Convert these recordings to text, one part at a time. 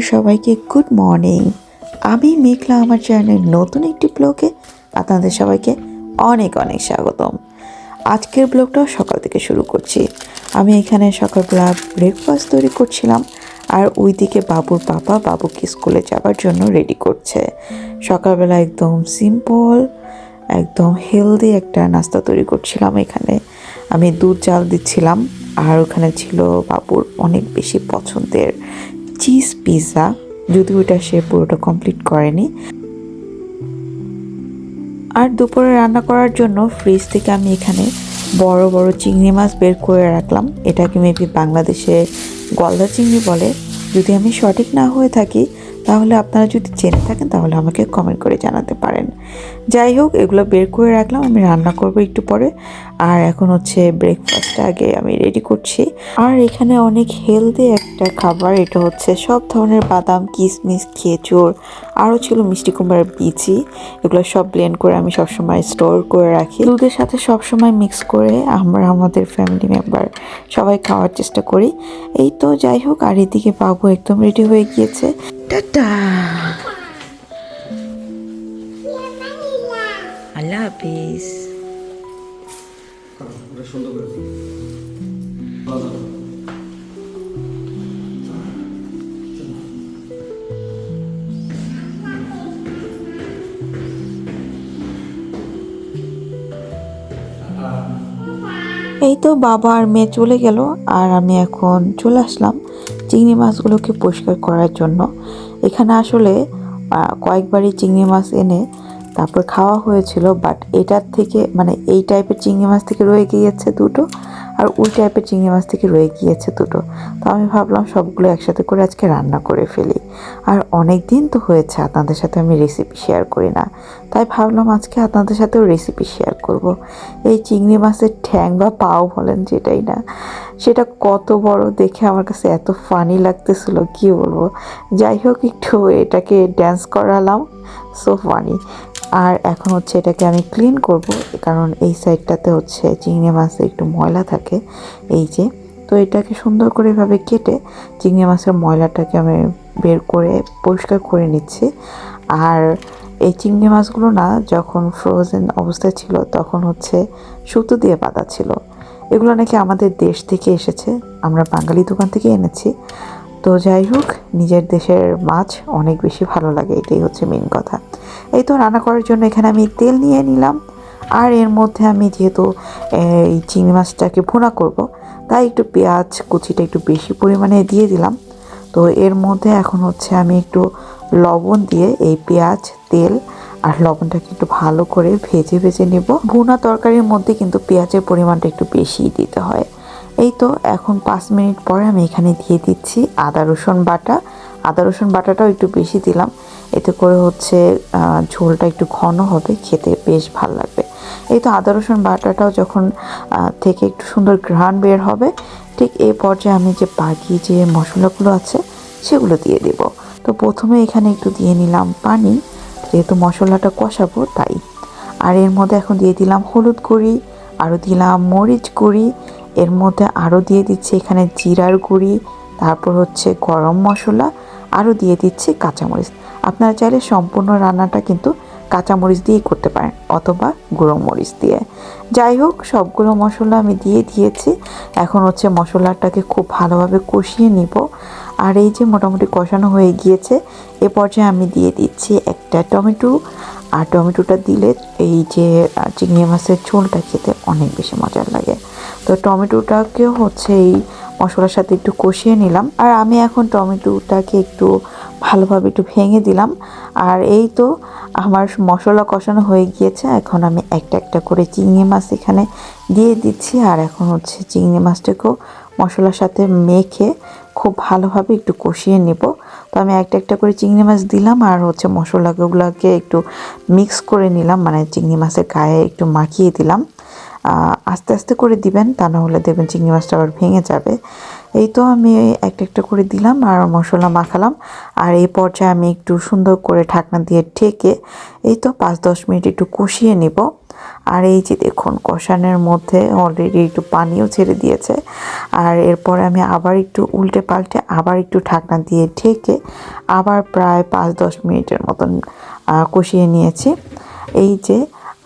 সবাইকে good morning. আমি মেঘলা, আমার চ্যানেলের নতুন একটি ব্লগে আপনাদের সবাইকে অনেক অনেক স্বাগতম। আজকের ব্লগটাও সকাল থেকে শুরু করছি। আমি এখানে সকালবেলা ব্রেকফাস্ট তৈরি করছিলাম আর ওইদিকে বাবুর পাপা বাবুকে স্কুলে যাবার জন্য রেডি করছে। সকালবেলা একদম সিম্পল একদম হেলদি একটা নাস্তা তৈরি করছিলাম এখানে। আমি দুধ, চাল দিচ্ছিলাম আর ওখানে ছিল বাবুর অনেক বেশি পছন্দের চিজ পিৎজা যদি ওইটা সে পুরোটা কমপ্লিট করেনি। আর দুপুরে রান্না করার জন্য ফ্রিজ থেকে আমি এখানে বড় বড় চিংড়ি মাছ বের করে রাখলাম। এটাকে মেবি বাংলাদেশে গলদা চিংড়ি বলে। যদি আমি সঠিক না হয়ে থাকি, তাহলে আপনারা যদি জেনে থাকেন, তাহলে আমাকে কমেন্ট করে জানাতে পারেন। যাই হোক, এগুলো বের করে রাখলাম। আমি রান্না করব একটু পরে। আর এখন হচ্ছে ব্রেকফাস্টটা আগে আমি রেডি করছি। আর এখানে অনেক হেলদি একটা খাবার, এটা হচ্ছে সব ধরনের বাদাম কিশমিশ খেজুর, আরও ছিল মিষ্টি কুমড়ার বিচি। এগুলো সব ব্লেন্ড করে আমি সবসময় স্টোর করে রাখি। দুধের সাথে সবসময় মিক্স করে আমরা আমাদের ফ্যামিলি মেম্বার সবাই খাওয়ার চেষ্টা করি। এই তো যাই হোক, আর এদিকে বাবু একদম রেডি হয়ে গিয়েছে। Ta ta! আল্লাহ হাফিজ। সুন্দর করে এই তো বাবা আর মেয়ে চলে গেল, আর আমি এখন চলে আসলাম চিংড়ি মাছগুলোকে পরিষ্কার করার জন্য। এখানে আসলে কয়েকবারই চিংড়ি মাছ এনে তারপর খাওয়া হয়েছিল বাট এটার থেকে মানে এই টাইপের চিংড়ি মাছ থেকে রয়ে গিয়েছে দুটো, আর ওই টাইপের চিংড়ি মাছ থেকে রয়ে গিয়েছে দুটো। তো আমি ভাবলাম সবগুলো একসাথে করে আজকে রান্না করে ফেলি। আর অনেক দিন তো হয়েছে, আপনাদের সাথে আমি রেসিপি শেয়ার করি না। তাই ভাবলাম আজকে আপনাদের সাথেও রেসিপি শেয়ার করব। এই চিংড়ি মাছের ঠ্যাং বা পাও বলেন যেটাই না, সেটা কত বড় দেখে আমার কাছে এত ফানি লাগতেছিল, কি বলব? যাই হোক, একটু এটাকে ড্যান্স করালাম। সো ফানি আর এখন হচ্ছে এটাকে আমি ক্লিন করব, কারণ এই সাইডটাতে হচ্ছে চিংড়ি মাছে একটু ময়লা থাকে, এই যে। তো এটাকে সুন্দর করে এভাবে কেটে চিংড়ি মাছের ময়লাটাকে আমি বের করে পরিষ্কার করে নিচ্ছি। আর এই চিংড়ি মাছগুলো না, যখন ফ্রোজেন অবস্থায় ছিল, তখন হচ্ছে সুতো দিয়ে বাঁধা ছিল। এগুলো নাকি আমাদের দেশ থেকে এসেছে, আমরা বাঙালি দোকান থেকে এনেছি। তো যাই হোক, নিজের দেশের মাছ অনেক বেশি ভালো লাগে, এটাই হচ্ছে মেন কথা। এই তো রান্না করার জন্য এখানে আমি তেল নিয়ে নিলাম। আর এর মধ্যে আমি যেহেতু এই চিংড়ি মাছটাকে ভুনা করব, তাই একটু পেঁয়াজ কুচিটা একটু বেশি পরিমাণে দিয়ে দিলাম। তো এর মধ্যে এখন হচ্ছে আমি একটু লবণ দিয়ে এই পেঁয়াজ, তেল আর লবণটাকে একটু ভালো করে ভেজে ভেজে নেব। ভুনা তরকারির মধ্যে কিন্তু পেঁয়াজের পরিমাণটা একটু বেশিই দিতে হয়। এই তো, এখন পাঁচ মিনিট পরে আমি এখানে দিয়ে দিচ্ছি আদা, রসুন বাটা। আদা, রসুন বাটাটাও একটু বেশি দিলাম। এতে করে হচ্ছে ঝোলটা একটু ঘন হবে, খেতে বেশ ভালো লাগবে। এই তো, আদা, রসুন বাটাটাও যখন থেকে একটু সুন্দর ঘ্রাণ বের হবে, ঠিক এই পর্যায়ে আমি যে বাকি যে মশলাগুলো আছে, সেগুলো দিয়ে দেব। তো প্রথমে এখানে একটু দিয়ে নিলাম পানি, যেহেতু মশলাটা কষাবো তাই। আর এর মধ্যে এখন দিয়ে দিলাম হলুদ গুঁড়ি, আরও দিলাম মরিচ গুঁড়ি এর মধ্যে আরও দিয়ে দিচ্ছি এখানে জিরার গুঁড়ি, তারপর হচ্ছে গরম মশলা, আরও দিয়ে দিচ্ছি কাঁচামরিচ। আপনারা চাইলে সম্পূর্ণ রান্নাটা কিন্তু কাঁচামরিচ দিয়েই করতে পারেন অথবা গুঁড়ো মরিচ দিয়ে। যাই হোক সবগুলো মশলা আমি দিয়ে দিয়েছি। এখন হচ্ছে মশলাটাকে খুব ভালোভাবে কষিয়ে নিব। আর এই যে মোটামুটি কষানো হয়ে গিয়েছে, এ পর্যায়ে আমি দিয়ে দিচ্ছি একটা টমেটো। আর টমেটোটা দিলে এই যে চিংড়ি মাছের ঝোলটা খেতে অনেক বেশি মজার লাগে। তো টমেটোটাকেও হচ্ছে এই মশলার সাথে একটু কষিয়ে নিলাম। আর আমি এখন টমেটোটাকে একটু ভালোভাবে একটু ভেঙে দিলাম। আর এই তো আমার মশলা কষানো হয়ে গিয়েছে। এখন আমি একটা একটা করে চিংড়ি মাছ এখানে দিয়ে দিচ্ছি। আর এখন হচ্ছে চিংড়ি মাছটাকেও মশলার সাথে মেখে খুব ভালোভাবে একটু কষিয়ে নেব। তো আমি একটা একটা করে চিংড়ি মাছ দিলাম আর হচ্ছে মশলাগুলোকে একটু মিক্স করে নিলাম মানে চিংড়ি মাছের গায়ে একটু মাখিয়ে দিলাম। আস্তে আস্তে করে দিবেন, তা না হলে দেখবেন চিংড়ি মাছটা আবার ভেঙে যাবে। এই তো আমি একটা একটা করে দিলাম আর মশলা মাখালাম। আর এই পর্যায়ে আমি একটু সুন্দর করে ঢাকনা দিয়ে ঢেকে এই তো পাঁচ দশ মিনিট একটু কষিয়ে নিব। আর এই যে দেখুন, কষানের মধ্যে অলরেডি একটু পানিও ছেড়ে দিয়েছে। আর এরপরে আমি আবার একটু উল্টে পাল্টে আবার একটু ঢাকনা দিয়ে ঢেকে আবার প্রায় পাঁচ দশ মিনিটের মতন কষিয়ে নিয়েছি। এই যে,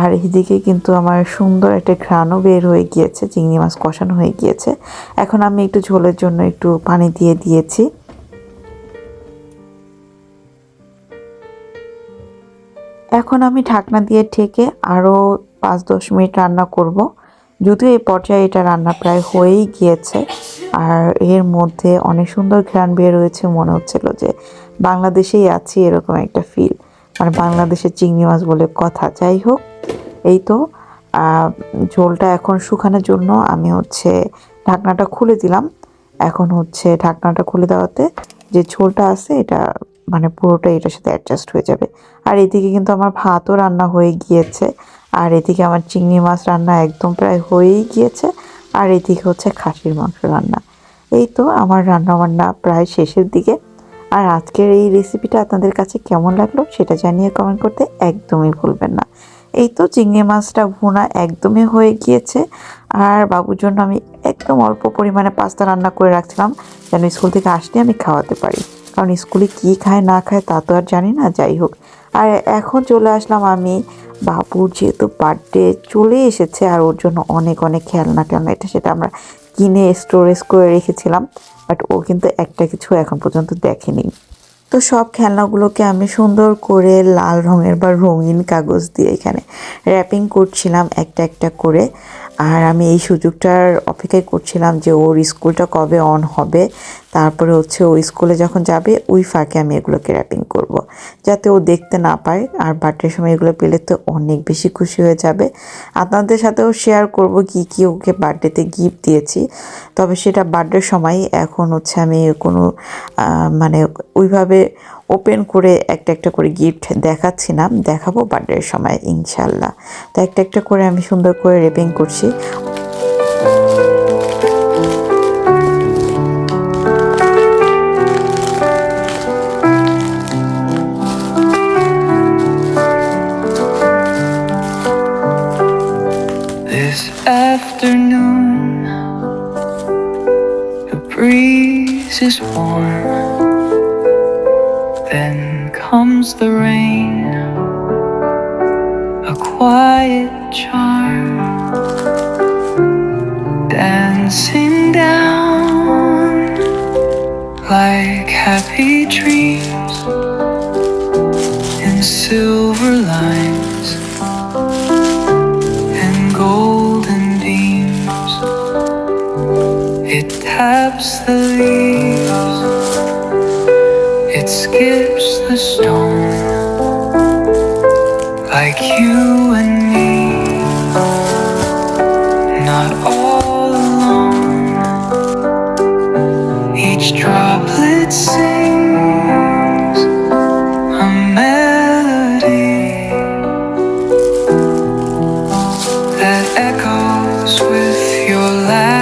আর এদিকে কিন্তু আমার সুন্দর একটা ঘ্রাণও বের হয়ে গিয়েছে, চিংড়ি মাছ কষানো হয়ে গিয়েছে। এখন আমি একটু ঝোলের জন্য একটু পানি দিয়ে দিয়েছি। এখন আমি ঢাকনা দিয়ে ঢেকে আরও পাঁচ দশ মিনিট রান্না করব। যদিও এই পর্যায়ে এটা রান্না প্রায় হয়েই গিয়েছে। আর এর মধ্যে অনেক সুন্দর ঘ্রাণ বের রয়েছে মনে হচ্ছিল যে বাংলাদেশেই আছি এরকম একটা ফিল মানে বাংলাদেশের চিংড়ি মাছ বলে কথা। যাই হোক, এই তো। ঝোলটা এখন শুকানোর জন্য আমি হচ্ছে ঢাকনাটা খুলে দিলাম। এখন হচ্ছে ঢাকনাটা খুলে দেওয়াতে যে ঝোলটা আছে, এটা মানে পুরোটা এটার সাথে অ্যাডজাস্ট হয়ে যাবে। আর এদিকে কিন্তু আমার ভাতও রান্না হয়ে গিয়েছে। আর এদিকে আমার চিংড়ি মাছ রান্না একদম প্রায় হয়েই গিয়েছে। আর এদিকে হচ্ছে খাসির মাংস রান্না। এই তো আমার রান্না বান্না প্রায় শেষের দিকে। আর আজকের এই রেসিপিটা আপনাদের কাছে কেমন লাগল সেটা জানিয়ে কমেন্ট করতে একদমই ভুলবেন না। এই তো চিংড়ি মাছটা ভুনা একদমই হয়ে গিয়েছে। আর বাবুর জন্য আমি একদম অল্প পরিমাণে পাস্তা রান্না করে রাখছিলাম। যেন স্কুল থেকে আসলে আমি খাওয়াতে পারি। কারণ স্কুলে কি খায়, না খায় তা তো আর জানি না, যাই হোক। আর এখন চলে আসলাম আমি বাবুর যেহেতু বার্থডে চলে এসেছে আর ওর জন্য অনেক অনেক খেলনা টেলনা, এটা সেটা আমরা কিনে স্টোরেজ করে রেখেছিলাম বাট ও কিন্তু একটা কিছু এখন পর্যন্ত দেখেনি। তো সব খেলনাগুলোকে আমি সুন্দর করে লাল রঙের বা রঙিন কাগজ দিয়ে এখানে র্যাপিং করছিলাম একটা একটা করে আর আমি এই সুযোগটার অপেক্ষায় করছিলাম যে ওর স্কুলটা কবে অন হবে তারপরে হচ্ছে ও স্কুলে যখন যাবে, ওই ফাঁকে আমি এগুলোকে র্যাপিং করব। যাতে ও দেখতে না পায়। আর বার্থডের সময় এগুলো পেলে তো অনেক বেশি খুশি হয়ে যাবে। আপনাদের সাথেও শেয়ার করব কি কি ওকে বার্থডেতে গিফট দিয়েছি। তবে সেটা বার্থডের সময় এখন হচ্ছে আমি কোনো মানে ওইভাবে ওপেন করে একটা একটা করে গিফট দেখাচ্ছি না। দেখাবো বার্থডের সময় ইনশাল্লাহ। তো একটা একটা করে আমি সুন্দর করে রেপিং করছি। Breeze is warm. Then comes the rain, a quiet charm, dancing down like happy dreams in silver lines and golden beams. It taps the it skips the stone, like you and me, not all alone. Each droplet sings a melody that echoes with your laugh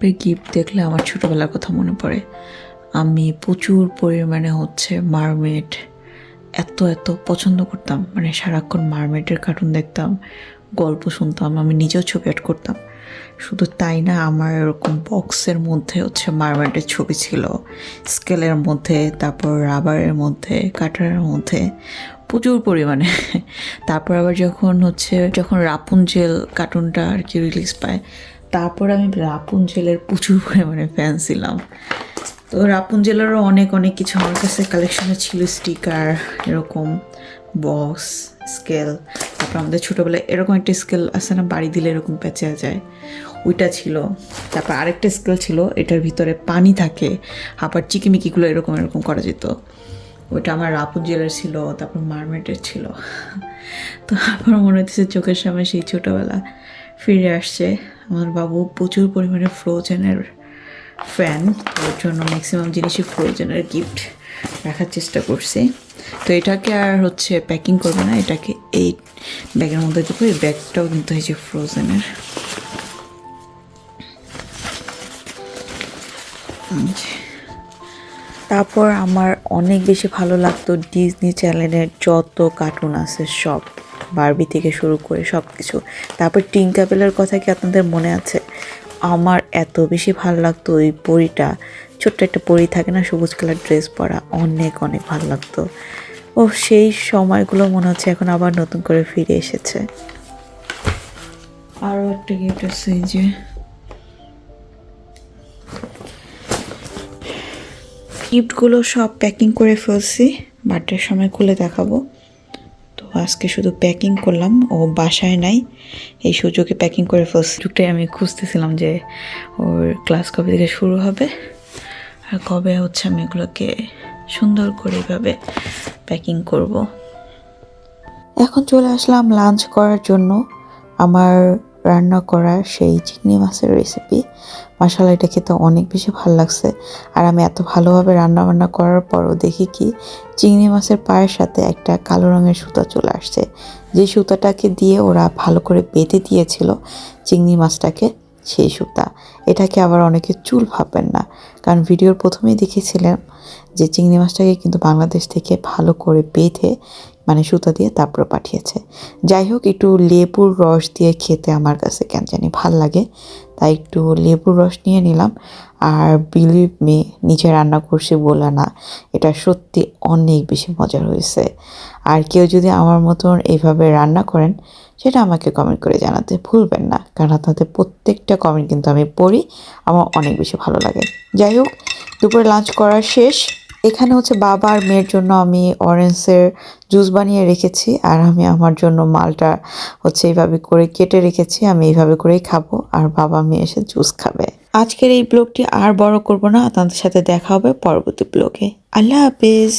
টাইপের gift দেখলে আমার ছোটোবেলার কথা মনে পড়ে। আমি প্রচুর পরিমাণে হচ্ছে মারমেড, এত এত পছন্দ করতাম। মানে সারাক্ষণ মারমেডের কার্টুন দেখতাম, গল্প শুনতাম, আমি নিজেও ছবি অ্যাড করতাম। শুধু তাই না, আমার এরকম বক্সের মধ্যে হচ্ছে মারমেন্টের ছবি ছিল। স্কেলের মধ্যে, তারপর রাবারের মধ্যে কাটারের মধ্যে, প্রচুর পরিমাণে। তারপর আবার যখন হচ্ছে, যখন রাপুনজেল কার্টুনটা আর কি রিলিজ পায় তারপর আমি রাপুনজেলের প্রচুর পরিমাণে ফ্যান ছিলাম। তো রাপুনজেলেরও অনেক অনেক কিছু আমার কাছে কালেকশনে ছিল স্টিকার এরকম বক্স স্কেল তারপর আমাদের ছোটোবেলায় এরকম একটা স্কেল আছে না, বাড়ি দিলে এরকম পেঁচে যায়, ওইটা ছিল। তারপর আরেকটা স্কেল ছিল, এটার ভিতরে পানি থাকে, আবার চিকিমিকিগুলো এরকম এরকম করা যেত। ওইটা আমার রাপুনজেলের ছিল, তারপর মারমেটের ছিল। তো আমার মনে হচ্ছে চোখের সামনে সেই ছোটোবেলা ফিরে আসছে। আমার বাবু প্রচুর পরিমাণে ফ্রোজেনের ফ্যান ওর জন্য ম্যাক্সিমাম জিনিসই ফ্রোজেনের গিফট রাখার চেষ্টা করছি। তো এটাকে আর হচ্ছে প্যাকিং করবে না, এটাকে এই ব্যাগের মধ্যে দেবো, এই ব্যাগটাও কিন্তু হয়েছে ফ্রোজেনের তারপর আমার অনেক বেশি ভালো লাগতো ডিজনি চ্যানেলের যত কার্টুন আছে সব। বারবি থেকে শুরু করে সব কিছু তারপর টিঙ্কাবেলের কথা কি আপনাদের মনে আছে? আমার এত বেশি ভালো লাগতো ওই পরিটা। ছোট্ট একটা পরি থাকে না, সবুজ কালার ড্রেস পরা, অনেক অনেক ভালো লাগতো। ও সেই সময়গুলো মনে হচ্ছে এখন আবার নতুন করে ফিরে এসেছে। আরও একটা গিফট আছে যে। গিফটগুলো সব প্যাকিং করে ফেলছি বার্থডের সময় খুলে দেখাবো। আজকে শুধু প্যাকিং করলাম ও বাসায় নাই। এই সুযোগে প্যাকিং করে ফার্স্ট সুযোগটাই আমি খুঁজতেছিলাম যে ওর ক্লাস কবে থেকে শুরু হবে আর কবে হচ্ছে আমি এগুলোকে সুন্দর করে এভাবে প্যাকিং করব। এখন চলে আসলাম লাঞ্চ করার জন্য। আমার রান্না করা সেই চিংড়ি মাছের রেসিপি মশালা এটা খেতে অনেক বেশি ভালো লাগছে। আর আমি এত ভালোভাবে রান্না বান্না করার পরও দেখি কি, চিংড়ি মাছের পায়ের সাথে একটা কালো রঙের সুতা চলে আসছে। যে সুতাটাকে দিয়ে ওরা ভালো করে বেঁধে দিয়েছিল চিংড়ি মাছটাকে, সেই সুতা। এটাকে আবার অনেকে চুল ভাববেন না, কারণ ভিডিওর প্রথমেই দেখেছিলাম যে চিংড়ি মাছটাকে কিন্তু বাংলাদেশ থেকে ভালো করে বেঁধে মানে সুতা দিয়ে তারপরে পাঠিয়েছে। যাই হোক, একটু লেবুর রস দিয়ে খেতে আমার কাছে কেন জানি ভালো লাগে। তাই একটু লেবুর রস নিয়ে নিলাম। আর বিলিভ মি নিচে রান্না করছি বলে না, এটা সত্যি অনেক বেশি মজার হয়েছে। আর কেউ যদি আমার মতন এইভাবে রান্না করেন, সেটা আমাকে কমেন্ট করে জানাতে ভুলবেন না। কারণ আপনাদের প্রত্যেকটা কমেন্ট কিন্তু আমি পড়ি, আমার অনেক বেশি ভালো লাগে। যাই হোক, দুপুরে লাঞ্চ করা শেষ। এখানে হচ্ছে বাবা আর মেয়ের জন্য আমি অরেঞ্জের জুস বানিয়ে রেখেছি, আর আমি আমার জন্য মালটা হচ্ছে এইভাবে করে কেটে রেখেছি, আমি এইভাবে করেই খাব, আর বাবা মেয়ে এসে জুস খাবে। আজকের এই ব্লগটি আর বড় করব না, আপনাদের সাথে দেখা হবে পরবর্তী ব্লগে আল্লাহ হাফিজ।